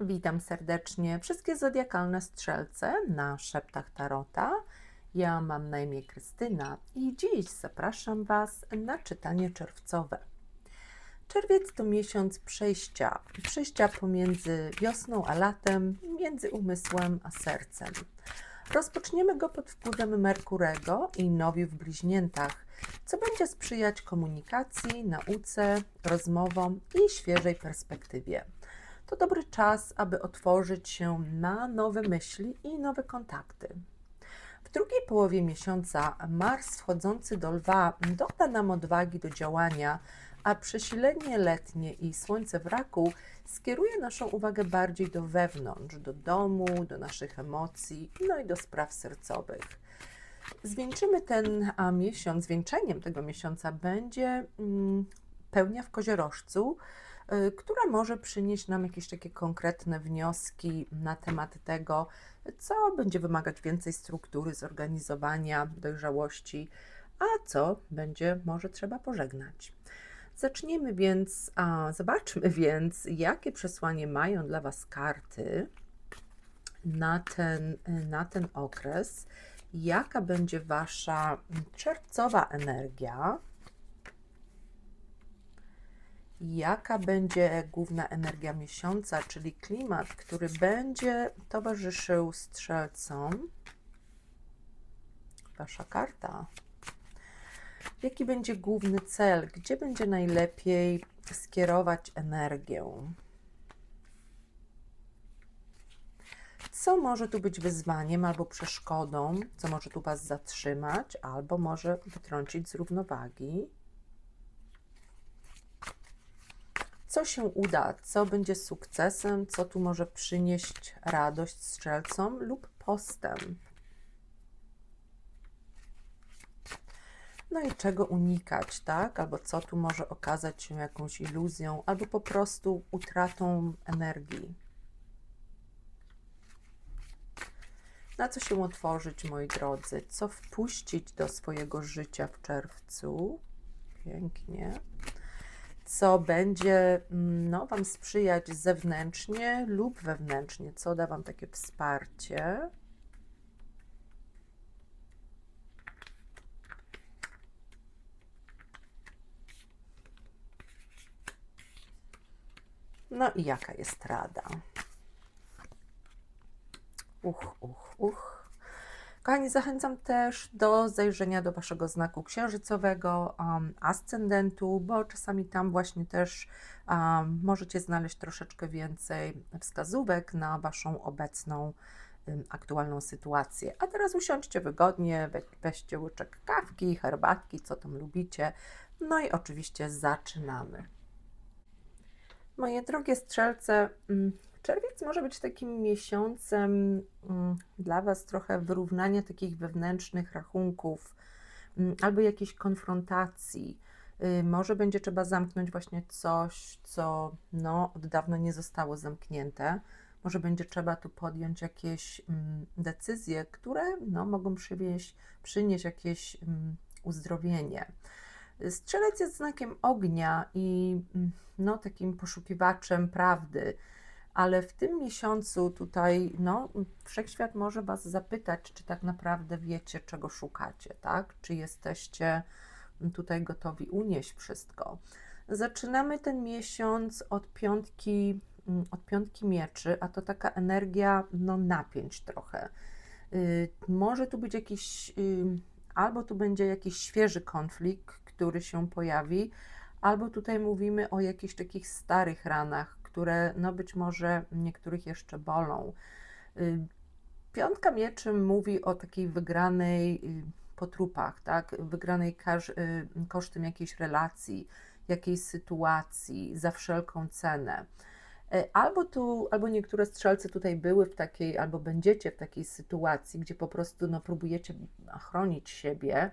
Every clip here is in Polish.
Witam serdecznie wszystkie zodiakalne strzelce na szeptach Tarota. Ja mam na imię Krystyna i dziś zapraszam Was na czytanie czerwcowe. Czerwiec to miesiąc przejścia, przejścia pomiędzy wiosną a latem, między umysłem a sercem. Rozpoczniemy go pod wpływem Merkurego i nowi w bliźniętach, co będzie sprzyjać komunikacji, nauce, rozmowom i świeżej perspektywie to dobry czas, aby otworzyć się na nowe myśli i nowe kontakty. W drugiej połowie miesiąca Mars wchodzący do lwa doda nam odwagi do działania, a przesilenie letnie i słońce w raku skieruje naszą uwagę bardziej do wewnątrz, do domu, do naszych emocji, no i do spraw sercowych. Zwieńczymy ten a miesiąc, zwieńczeniem tego miesiąca będzie mm, pełnia w koziorożcu, która może przynieść nam jakieś takie konkretne wnioski na temat tego, co będzie wymagać więcej struktury, zorganizowania, dojrzałości, a co będzie może trzeba pożegnać. Zacznijmy więc, a zobaczmy więc, jakie przesłanie mają dla Was karty na ten, na ten okres, jaka będzie Wasza czerwcowa energia jaka będzie główna energia miesiąca, czyli klimat, który będzie towarzyszył strzelcom. Wasza karta. Jaki będzie główny cel? Gdzie będzie najlepiej skierować energię? Co może tu być wyzwaniem albo przeszkodą, co może tu Was zatrzymać, albo może wytrącić z równowagi? Co się uda, co będzie sukcesem, co tu może przynieść radość strzelcom lub postęp. No i czego unikać, tak? Albo co tu może okazać się jakąś iluzją, albo po prostu utratą energii. Na co się otworzyć, moi drodzy? Co wpuścić do swojego życia w czerwcu? Pięknie co będzie mm, no, Wam sprzyjać zewnętrznie lub wewnętrznie, co da Wam takie wsparcie. No i jaka jest rada? Uch, uch, uch. Kochani, zachęcam też do zajrzenia do Waszego znaku księżycowego, um, ascendentu, bo czasami tam właśnie też um, możecie znaleźć troszeczkę więcej wskazówek na Waszą obecną um, aktualną sytuację. A teraz usiądźcie wygodnie, we, weźcie łyczek kawki, herbatki, co tam lubicie. No i oczywiście zaczynamy. Moje drogie strzelce, mm, Czerwiec może być takim miesiącem mm, dla Was trochę wyrównania takich wewnętrznych rachunków mm, albo jakiejś konfrontacji. Y, może będzie trzeba zamknąć właśnie coś, co no, od dawna nie zostało zamknięte. Może będzie trzeba tu podjąć jakieś mm, decyzje, które no, mogą przywieźć, przynieść jakieś uzdrowienie. Strzelec jest znakiem ognia i no, takim poszukiwaczem prawdy ale w tym miesiącu tutaj, no, wszechświat może Was zapytać, czy tak naprawdę wiecie, czego szukacie, tak? Czy jesteście tutaj gotowi unieść wszystko. Zaczynamy ten miesiąc od piątki, mm, od piątki mieczy, a to taka energia, no, napięć trochę. Yy, może tu być jakiś, yy, albo tu będzie jakiś świeży konflikt, który się pojawi, albo tutaj mówimy o jakichś takich starych ranach, które no być może niektórych jeszcze bolą. Y, piątka mieczy mówi o takiej wygranej y, po trupach, tak? wygranej y, kosztem jakiejś relacji, jakiejś sytuacji, za wszelką cenę. Albo tu, albo niektóre strzelce tutaj były w takiej, albo będziecie w takiej sytuacji, gdzie po prostu no, próbujecie chronić siebie,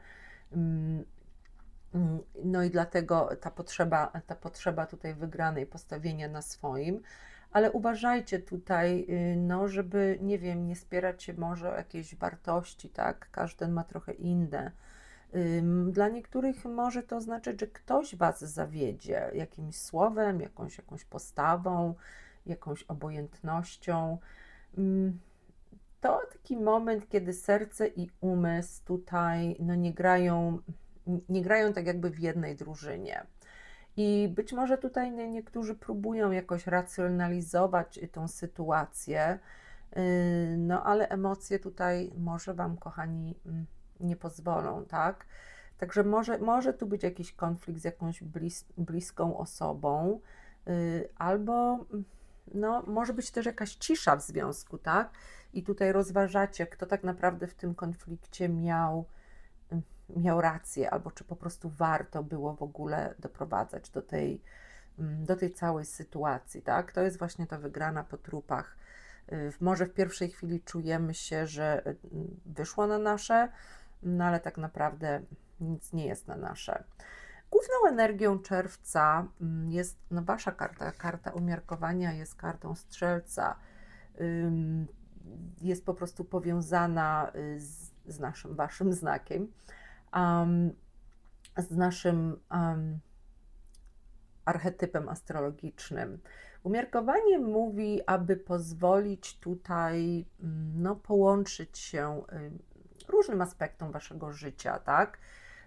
Mm, no i dlatego ta potrzeba, ta potrzeba tutaj wygranej, postawienia na swoim, ale uważajcie tutaj, y, no, żeby, nie wiem, nie spierać się może o jakieś wartości, tak? Każdy ma trochę inne. Dla niektórych może to znaczyć, że ktoś Was zawiedzie jakimś słowem, jakąś, jakąś postawą, jakąś obojętnością. To taki moment, kiedy serce i umysł tutaj no, nie grają, nie grają tak jakby w jednej drużynie. I być może tutaj nie- niektórzy próbują jakoś racjonalizować tą sytuację, yy, no ale emocje tutaj może Wam, kochani, mm, nie pozwolą, tak? Także może, może tu być jakiś konflikt z jakąś blis, bliską osobą, yy, albo no, może być też jakaś cisza w związku, tak? I tutaj rozważacie, kto tak naprawdę w tym konflikcie miał miał rację, albo czy po prostu warto było w ogóle doprowadzać do tej, mm, do tej całej sytuacji, tak? To jest właśnie ta wygrana po trupach. Y, Może w pierwszej chwili czujemy się, że y, wyszło na nasze, no ale tak naprawdę nic nie jest na nasze. Główną energią czerwca mm, jest no, Wasza karta. Karta umiarkowania jest kartą strzelca. Jest po prostu powiązana y, z, z naszym Waszym znakiem um, z naszym um, archetypem astrologicznym. Umiarkowanie mówi, aby pozwolić tutaj mm, no, połączyć się y, różnym aspektom waszego życia, tak?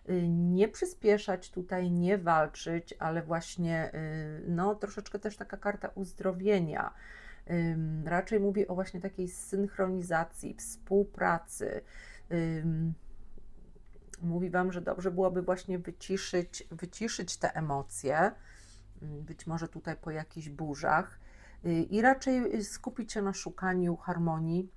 Y, Nie przyspieszać tutaj, nie walczyć, ale właśnie y, no, troszeczkę też taka karta uzdrowienia. Raczej mówi o właśnie takiej synchronizacji, współpracy. Mówi Wam, że dobrze byłoby właśnie wyciszyć, wyciszyć te emocje, mm, być może tutaj po jakichś burzach y, i raczej skupić się na szukaniu harmonii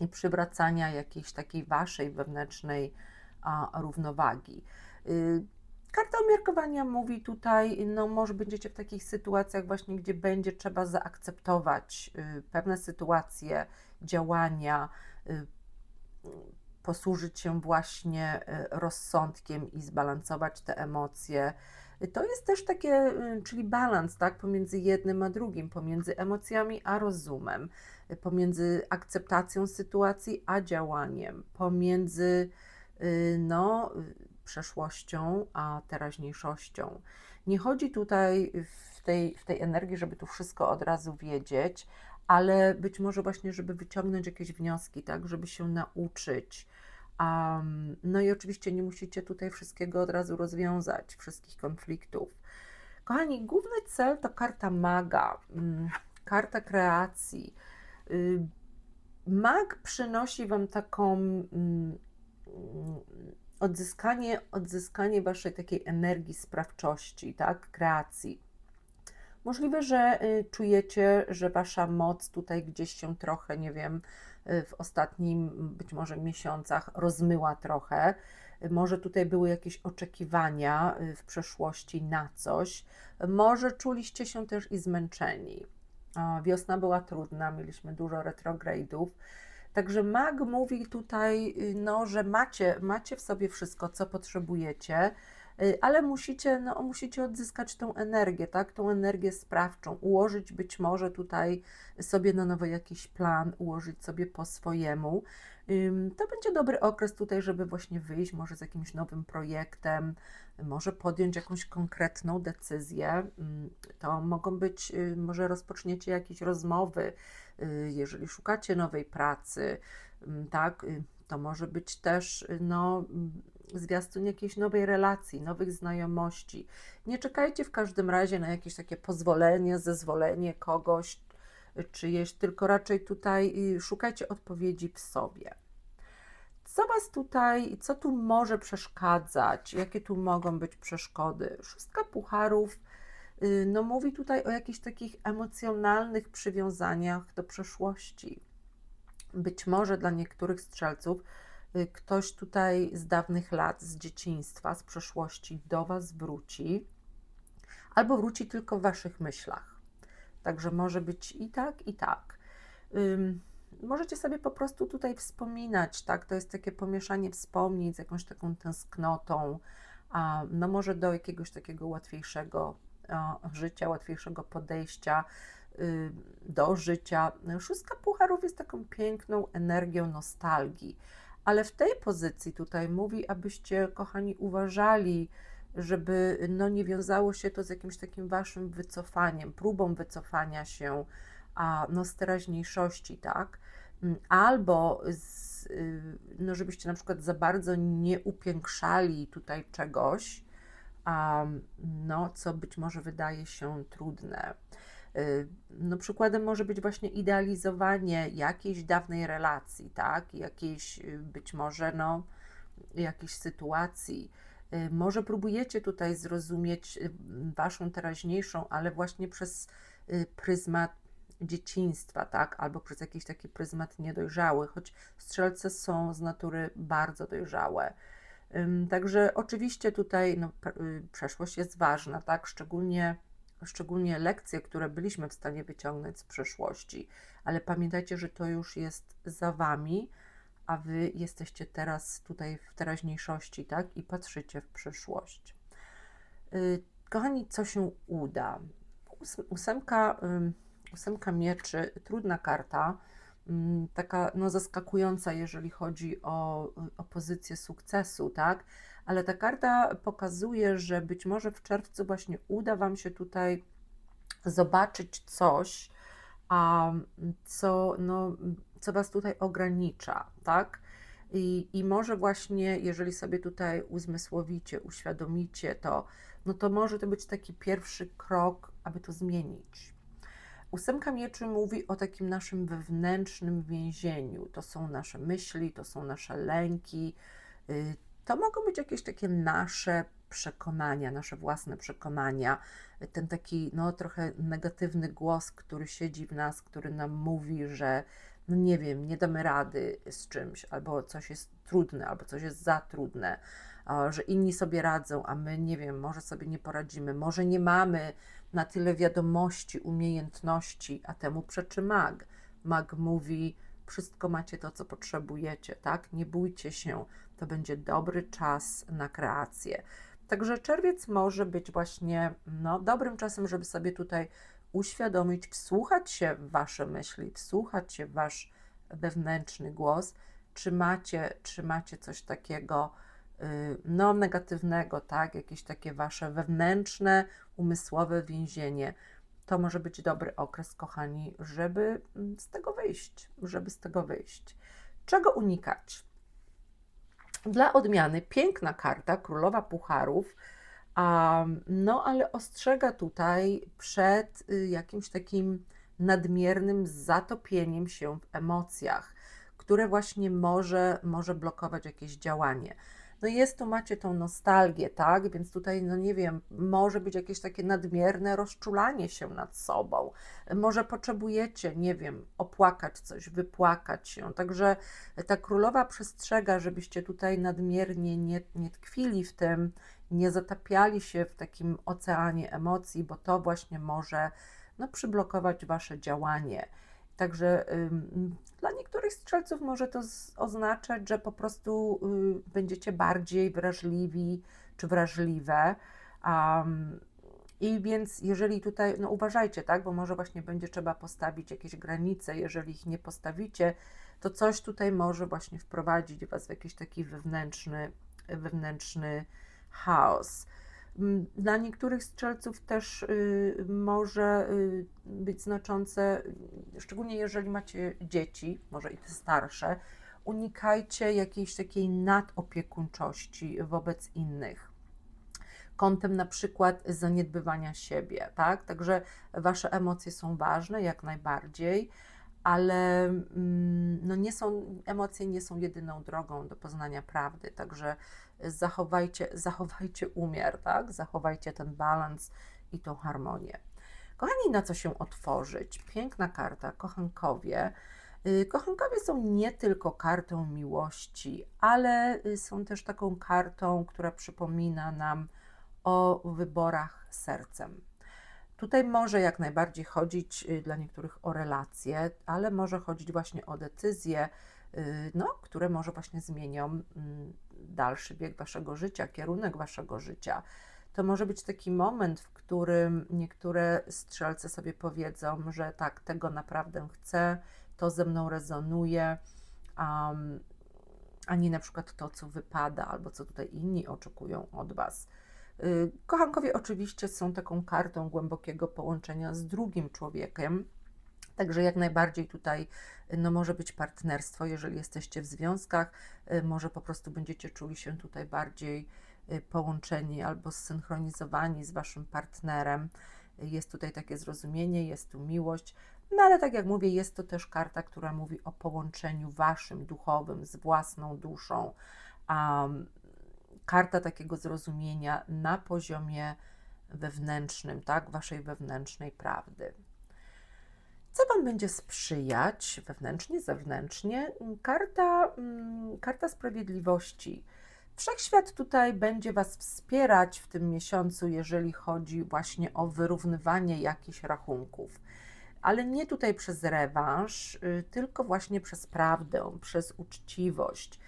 i przywracania jakiejś takiej Waszej wewnętrznej a, równowagi. Y, Karta umiarkowania mówi tutaj, no może będziecie w takich sytuacjach właśnie, gdzie będzie trzeba zaakceptować y, pewne sytuacje, działania, posłużyć się właśnie y, rozsądkiem i zbalansować te emocje. To jest też takie, y, czyli balans, tak, pomiędzy jednym a drugim, pomiędzy emocjami a rozumem, y, pomiędzy akceptacją sytuacji a działaniem, pomiędzy y, no, przeszłością a teraźniejszością. Nie chodzi tutaj w tej, w tej energii, żeby tu wszystko od razu wiedzieć, ale być może właśnie, żeby wyciągnąć jakieś wnioski, tak, żeby się nauczyć. Um, no i oczywiście nie musicie tutaj wszystkiego od razu rozwiązać, wszystkich konfliktów. Kochani, główny cel to karta maga, mm, karta kreacji. Y, Mag przynosi Wam taką mm, odzyskanie, odzyskanie Waszej takiej energii sprawczości, tak, kreacji. Możliwe, że y, czujecie, że Wasza moc tutaj gdzieś się trochę, nie wiem, y, w ostatnim być może miesiącach rozmyła trochę. Może tutaj były jakieś oczekiwania y, w przeszłości na coś. Może czuliście się też i zmęczeni. Wiosna była trudna, mieliśmy dużo retrogradów. Także mag mówi tutaj, no, że macie, macie w sobie wszystko, co potrzebujecie, ale musicie, no, musicie odzyskać tą energię, tak? Tą energię sprawczą, ułożyć być może tutaj sobie na nowo jakiś plan, ułożyć sobie po swojemu. To będzie dobry okres tutaj, żeby właśnie wyjść może z jakimś nowym projektem, może podjąć jakąś konkretną decyzję. To mogą być, y, może rozpoczniecie jakieś rozmowy, y, jeżeli szukacie nowej pracy, tak, y, to może być też y, no, mm, zwiastun jakiejś nowej relacji, nowych znajomości. Nie czekajcie w każdym razie na jakieś takie pozwolenie, zezwolenie kogoś y, czyjeś, tylko raczej tutaj y, szukajcie odpowiedzi w sobie. Co Was tutaj, co tu może przeszkadzać? Jakie tu mogą być przeszkody? Szóstka pucharów no, mówi tutaj o jakichś takich emocjonalnych przywiązaniach do przeszłości. Być może dla niektórych strzelców y, ktoś tutaj z dawnych lat, z dzieciństwa, z przeszłości do Was wróci, albo wróci tylko w Waszych myślach. Także może być i tak, i tak. Ym, możecie sobie po prostu tutaj wspominać, tak? To jest takie pomieszanie wspomnień z jakąś taką tęsknotą, a no może do jakiegoś takiego łatwiejszego życia, łatwiejszego podejścia y, do życia. Szóstka pucharów jest taką piękną energią nostalgii, ale w tej pozycji tutaj mówi, abyście, kochani, uważali żeby no, nie wiązało się to z jakimś takim waszym wycofaniem, próbą wycofania się a, no, z teraźniejszości, tak? Mm, Albo z, y, no, żebyście na przykład za bardzo nie upiększali tutaj czegoś, no, co być może wydaje się trudne. Y, No, przykładem może być właśnie idealizowanie jakiejś dawnej relacji, tak? Jakiejś y, być może no, jakiejś sytuacji. Y, Może próbujecie tutaj zrozumieć waszą teraźniejszą, ale właśnie przez pryzmat dzieciństwa, tak? Albo przez jakiś taki pryzmat niedojrzały, choć strzelce są z natury bardzo dojrzałe. Także oczywiście tutaj no, y, przeszłość jest ważna, tak? Szczególnie, szczególnie lekcje, które byliśmy w stanie wyciągnąć z przeszłości, ale pamiętajcie, że to już jest za wami, a wy jesteście teraz tutaj w teraźniejszości, tak? I patrzycie w przyszłość. Y, Kochani, co się uda? Ós- Ósemka, ósemka mieczy, trudna karta, taka no, zaskakująca, jeżeli chodzi o, o pozycję sukcesu, tak? Ale ta karta pokazuje, że być może w czerwcu właśnie uda Wam się tutaj zobaczyć coś, a co, no, co Was tutaj ogranicza, tak? I, I może właśnie, jeżeli sobie tutaj uzmysłowicie, uświadomicie to, no to może to być taki pierwszy krok, aby to zmienić. Ósemka mieczy mówi o takim naszym wewnętrznym więzieniu. To są nasze myśli, to są nasze lęki, y, to mogą być jakieś takie nasze przekonania, nasze własne przekonania, ten taki no, trochę negatywny głos, który siedzi w nas, który nam mówi, że no nie wiem, nie damy rady z czymś, albo coś jest trudne, albo coś jest za trudne, że inni sobie radzą, a my nie wiem, może sobie nie poradzimy, może nie mamy na tyle wiadomości, umiejętności, a temu przeczy mag. Mag mówi, wszystko macie to, co potrzebujecie, tak? Nie bójcie się, to będzie dobry czas na kreację. Także czerwiec może być właśnie no, dobrym czasem, żeby sobie tutaj uświadomić, wsłuchać się w Wasze myśli, wsłuchać się w Wasz wewnętrzny głos, czy macie, czy macie coś takiego no, negatywnego, tak? Jakieś takie Wasze wewnętrzne, umysłowe więzienie. To może być dobry okres, kochani, żeby mm, z tego wyjść, żeby z tego wyjść. Czego unikać? Dla odmiany piękna karta, królowa pucharów, a, no ale ostrzega tutaj przed y, jakimś takim nadmiernym zatopieniem się w emocjach, które właśnie może, może blokować jakieś działanie. No jest tu, macie tą nostalgię, tak? Więc tutaj, no nie wiem, może być jakieś takie nadmierne rozczulanie się nad sobą. Może potrzebujecie, nie wiem, opłakać coś, wypłakać się. Także ta królowa przestrzega, żebyście tutaj nadmiernie nie, nie tkwili w tym, nie zatapiali się w takim oceanie emocji, bo to właśnie może no, przyblokować wasze działanie. Także dla niektórych strzelców może to oznaczać, że po prostu y, będziecie bardziej wrażliwi czy wrażliwe. Um, I więc jeżeli tutaj, no uważajcie, tak, bo może właśnie będzie trzeba postawić jakieś granice, jeżeli ich nie postawicie, to coś tutaj może właśnie wprowadzić Was w jakiś taki wewnętrzny, wewnętrzny chaos. Dla niektórych strzelców też y, może y, być znaczące, szczególnie jeżeli macie dzieci, może i te starsze, unikajcie jakiejś takiej nadopiekuńczości wobec innych. Kątem na przykład zaniedbywania siebie, tak? Także wasze emocje są ważne, jak najbardziej, ale mm, no nie są, emocje nie są jedyną drogą do poznania prawdy, także zachowajcie, zachowajcie umiar, tak? Zachowajcie ten balans i tą harmonię. Kochani, na co się otworzyć? Piękna karta, kochankowie. Y, Kochankowie są nie tylko kartą miłości, ale y, są też taką kartą, która przypomina nam o wyborach sercem. Tutaj może jak najbardziej chodzić y, dla niektórych o relacje, ale może chodzić właśnie o decyzje, y, no, które może właśnie zmienią mm, dalszy bieg waszego życia, kierunek waszego życia. To może być taki moment, w którym niektóre strzelce sobie powiedzą, że tak, tego naprawdę chcę, to ze mną rezonuje, um, a nie na przykład to, co wypada, albo co tutaj inni oczekują od was. Y, Kochankowie oczywiście są taką kartą głębokiego połączenia z drugim człowiekiem. Także jak najbardziej tutaj no, może być partnerstwo, jeżeli jesteście w związkach, y, może po prostu będziecie czuli się tutaj bardziej y, połączeni albo zsynchronizowani z waszym partnerem. Jest tutaj takie zrozumienie, jest tu miłość, no ale tak jak mówię, jest to też karta, która mówi o połączeniu waszym duchowym z własną duszą. Um, karta takiego zrozumienia na poziomie wewnętrznym, tak, waszej wewnętrznej prawdy. Co Wam będzie sprzyjać wewnętrznie, zewnętrznie? Karta, mm, karta sprawiedliwości. Wszechświat tutaj będzie Was wspierać w tym miesiącu, jeżeli chodzi właśnie o wyrównywanie jakichś rachunków. Ale nie tutaj przez rewanż, y, tylko właśnie przez prawdę, przez uczciwość.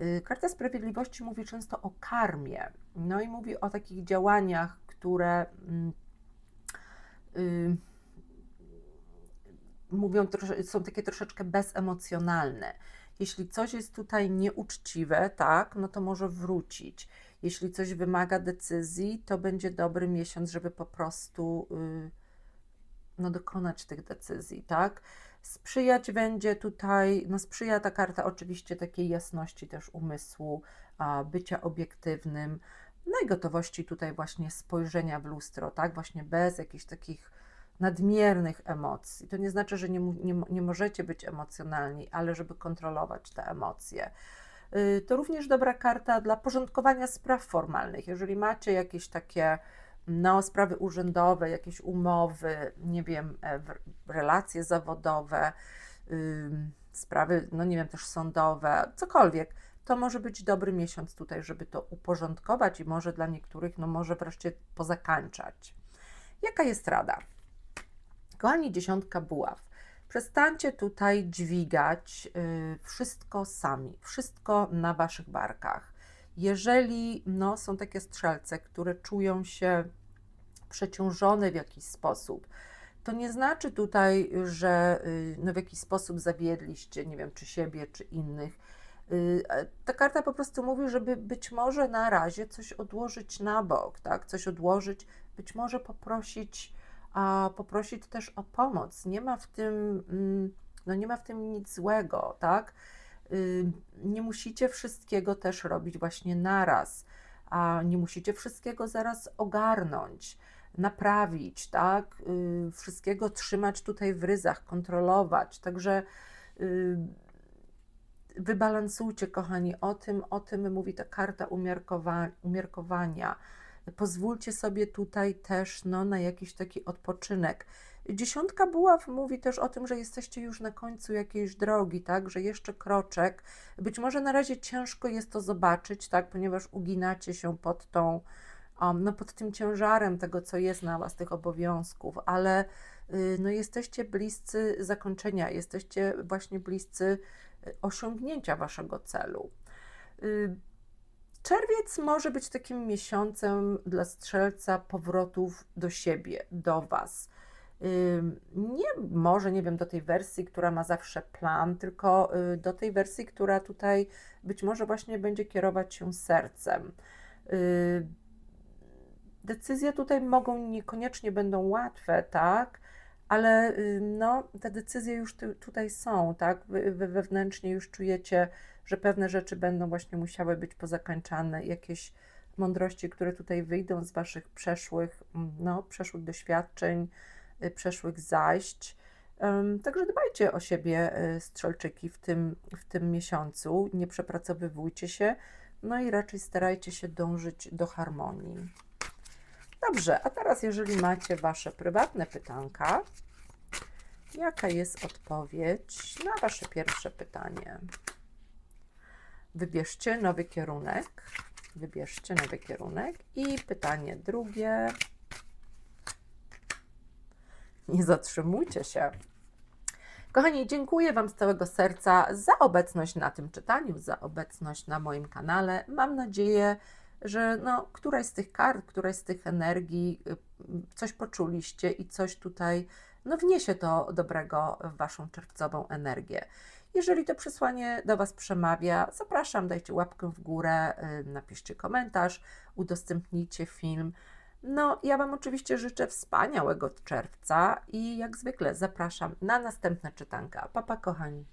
Y, Karta Sprawiedliwości mówi często o karmie, no i mówi o takich działaniach, które mm, y, mówią, są takie troszeczkę bezemocjonalne. Jeśli coś jest tutaj nieuczciwe, tak, no to może wrócić. Jeśli coś wymaga decyzji, to będzie dobry miesiąc, żeby po prostu y, no, dokonać tych decyzji, tak? Sprzyjać będzie tutaj, no sprzyja ta karta oczywiście takiej jasności też umysłu, bycia obiektywnym, no i gotowości tutaj właśnie spojrzenia w lustro, tak? Właśnie bez jakichś takich nadmiernych emocji. To nie znaczy, że nie, nie, nie możecie być emocjonalni, ale żeby kontrolować te emocje. Y, To również dobra karta dla porządkowania spraw formalnych. Jeżeli macie jakieś takie no, sprawy urzędowe, jakieś umowy, nie wiem, e, relacje zawodowe, sprawy, no nie wiem, też sądowe, cokolwiek, to może być dobry miesiąc tutaj, żeby to uporządkować i może dla niektórych, no może wreszcie pozakańczać. Jaka jest rada? Kochani, dziesiątka buław. Przestańcie tutaj dźwigać y, wszystko sami, wszystko na waszych barkach. Jeżeli no, są takie strzelce, które czują się przeciążone w jakiś sposób, to nie znaczy tutaj, że y, no, w jakiś sposób zawiedliście, nie wiem, czy siebie, czy innych. Y, Ta karta po prostu mówi, żeby być może na razie coś odłożyć na bok, tak? Coś odłożyć, być może poprosić, a poprosić też o pomoc. Nie ma w tym, mm, no nie ma w tym nic złego, tak? Y, Nie musicie wszystkiego też robić właśnie naraz, a nie musicie wszystkiego zaraz ogarnąć, naprawić, tak? Y, Wszystkiego trzymać tutaj w ryzach, kontrolować. Także y, wybalansujcie, kochani, o tym, o tym mówi ta karta umiarkowa- umiarkowania. Pozwólcie sobie tutaj też no, na jakiś taki odpoczynek. Dziesiątka buław mówi też o tym, że jesteście już na końcu jakiejś drogi, tak, że jeszcze kroczek. Być może na razie ciężko jest to zobaczyć, tak, ponieważ uginacie się pod tą, um, no, pod tym ciężarem tego, co jest na was, tych obowiązków, ale y, no, jesteście bliscy zakończenia, jesteście właśnie bliscy y, osiągnięcia waszego celu. Y, Czerwiec może być takim miesiącem dla strzelca powrotów do siebie, do Was. Nie może, nie wiem, do tej wersji, która ma zawsze plan, tylko do tej wersji, która tutaj być może właśnie będzie kierować się sercem. Decyzje tutaj mogą niekoniecznie będą łatwe, tak? Ale y, no, te decyzje już tu, tutaj są, tak? Wy, wy wewnętrznie już czujecie, że pewne rzeczy będą właśnie musiały być pozakańczane, jakieś mądrości, które tutaj wyjdą z waszych przeszłych, no, przeszłych doświadczeń, y, przeszłych zajść. Także dbajcie o siebie, y, strzelczyki, w tym, w tym miesiącu. Nie przepracowywujcie się, no i raczej starajcie się dążyć do harmonii. Dobrze, a teraz, jeżeli macie wasze prywatne pytanka, jaka jest odpowiedź na wasze pierwsze pytanie? Wybierzcie nowy kierunek. Wybierzcie nowy kierunek. I pytanie drugie. Nie zatrzymujcie się. Kochani, dziękuję Wam z całego serca za obecność na tym czytaniu, za obecność na moim kanale. Mam nadzieję, że no, któraś z tych kart, któraś z tych energii, y, coś poczuliście i coś tutaj no wniesie to dobrego w Waszą czerwcową energię. Jeżeli to przesłanie do Was przemawia, zapraszam, dajcie łapkę w górę, y, napiszcie komentarz, udostępnijcie film. No, ja Wam oczywiście życzę wspaniałego czerwca i jak zwykle zapraszam na następne czytanka. Papa, kochani.